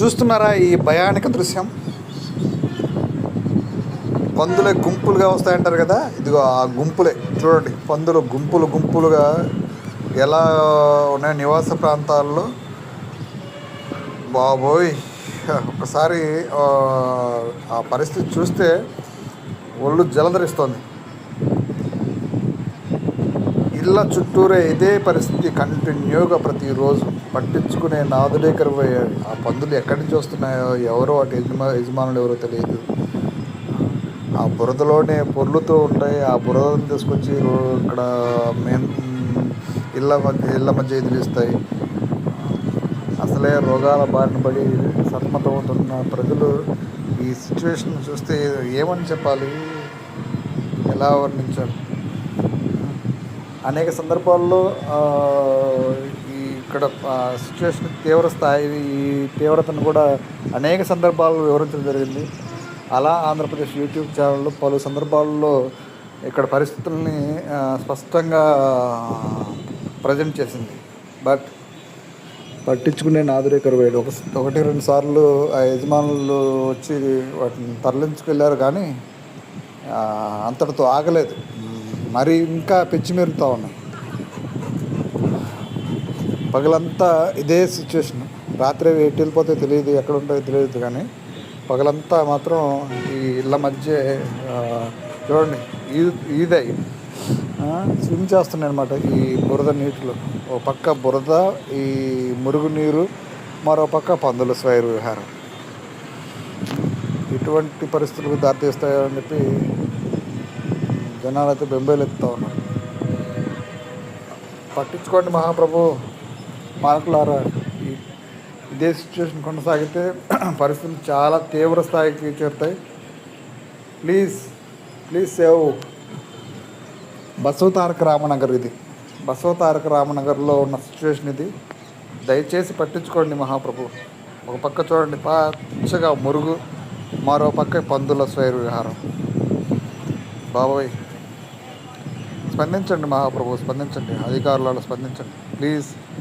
చూస్తున్నారా ఈ భయానక దృశ్యం? పందులే గుంపులుగా వస్తాయంటారు కదా? ఇదిగో ఆ గుంపులే. చూడండి పందులు గుంపులు గుంపులుగా ఎలా ఉన్నాయి నివాస ప్రాంతాల్లో? బాబోయ్! ఒకసారి ఆ, ఆ పరిస్థితి చూస్తే ఒళ్ళు జలధరిస్తోంది. ఇళ్ళ చుట్టూరే ఇదే పరిస్థితి కంటిన్యూగా ప్రతిరోజు పట్టించుకునే నాదుడే కరువయ్యాడు. ఆ పందులు ఎక్కడి నుంచి వస్తున్నాయో ఎవరో వాటి యజమా యజమానులు ఎవరో తెలియదు. ఆ బురదలోనే పొర్లుతూ ఉంటాయి. ఆ బురదను తీసుకొచ్చి ఇక్కడ మేము ఇళ్ళ మధ్య ఇళ్ళ మధ్య ఎదిలిస్తాయి అసలే రోగాల బారిన పడి సతమతమవుతున్న ప్రజలు ఈ సిచ్యువేషన్ చూస్తే ఏమని చెప్పాలి? ఎలా వర్ణించాలి అనేక సందర్భాల్లో ఈ ఇక్కడ సిచ్యువేషన్ తీవ్ర స్థాయి ఈ తీవ్రతను కూడా అనేక సందర్భాల్లో వివరించడం జరిగింది. అలా ఆంధ్రప్రదేశ్ యూట్యూబ్ ఛానల్లో పలు సందర్భాల్లో ఇక్కడ పరిస్థితుల్ని స్పష్టంగా ప్రజెంట్ చేసింది. బట్ పట్టించుకునే నాదురే కరువేడు ఒక ఒకటి రెండు సార్లు ఆ యజమానులు వచ్చి వాటిని తరలించుకెళ్ళారు కానీ అంతటితో ఆగలేదు. మరి ఇంకా పెచ్చిమెరుగుతూ ఉన్నాయి. పగలంతా ఇదే సిచ్యువేషన్ రాత్రి ఎటు వెళ్ళిపోతే తెలియదు ఎక్కడ ఉంటుందో తెలియదు కానీ పగలంతా మాత్రం ఈ ఇళ్ళ మధ్య చూడండి ఈ ఈదే స్విమ్ చేస్తున్నాయి అనమాట ఈ బురద నీటిలో. ఓ పక్క బురద ఈ మురుగునీరు మరో పక్క పందుల స్వైర్ విహారం. ఇటువంటి పరిస్థితులకు దారితీస్తాయని చెప్పి జనాలు అయితే బెంబేలు ఎత్తుతా ఉన్నారు. పట్టించుకోండి మహాప్రభు పాలకులారా ఇదే సిచ్యువేషన్ కొనసాగితే పరిస్థితులు చాలా తీవ్ర స్థాయికి చేరుతాయి. Please please save Basava Taraka Ramanagar ఇది. బసవ తారక రామనగర్లో ఉన్న సిచ్యువేషన్ ఇది. దయచేసి పట్టించుకోండి మహాప్రభు. ఒక పక్క చూడండి పచ్చగా మురుగు మరో పక్క పందుల స్వైర్ విహారం. బాబాయ్. స్పందించండి మహాప్రభు స్పందించండి. అధికారులలో స్పందించండి. ప్లీజ్.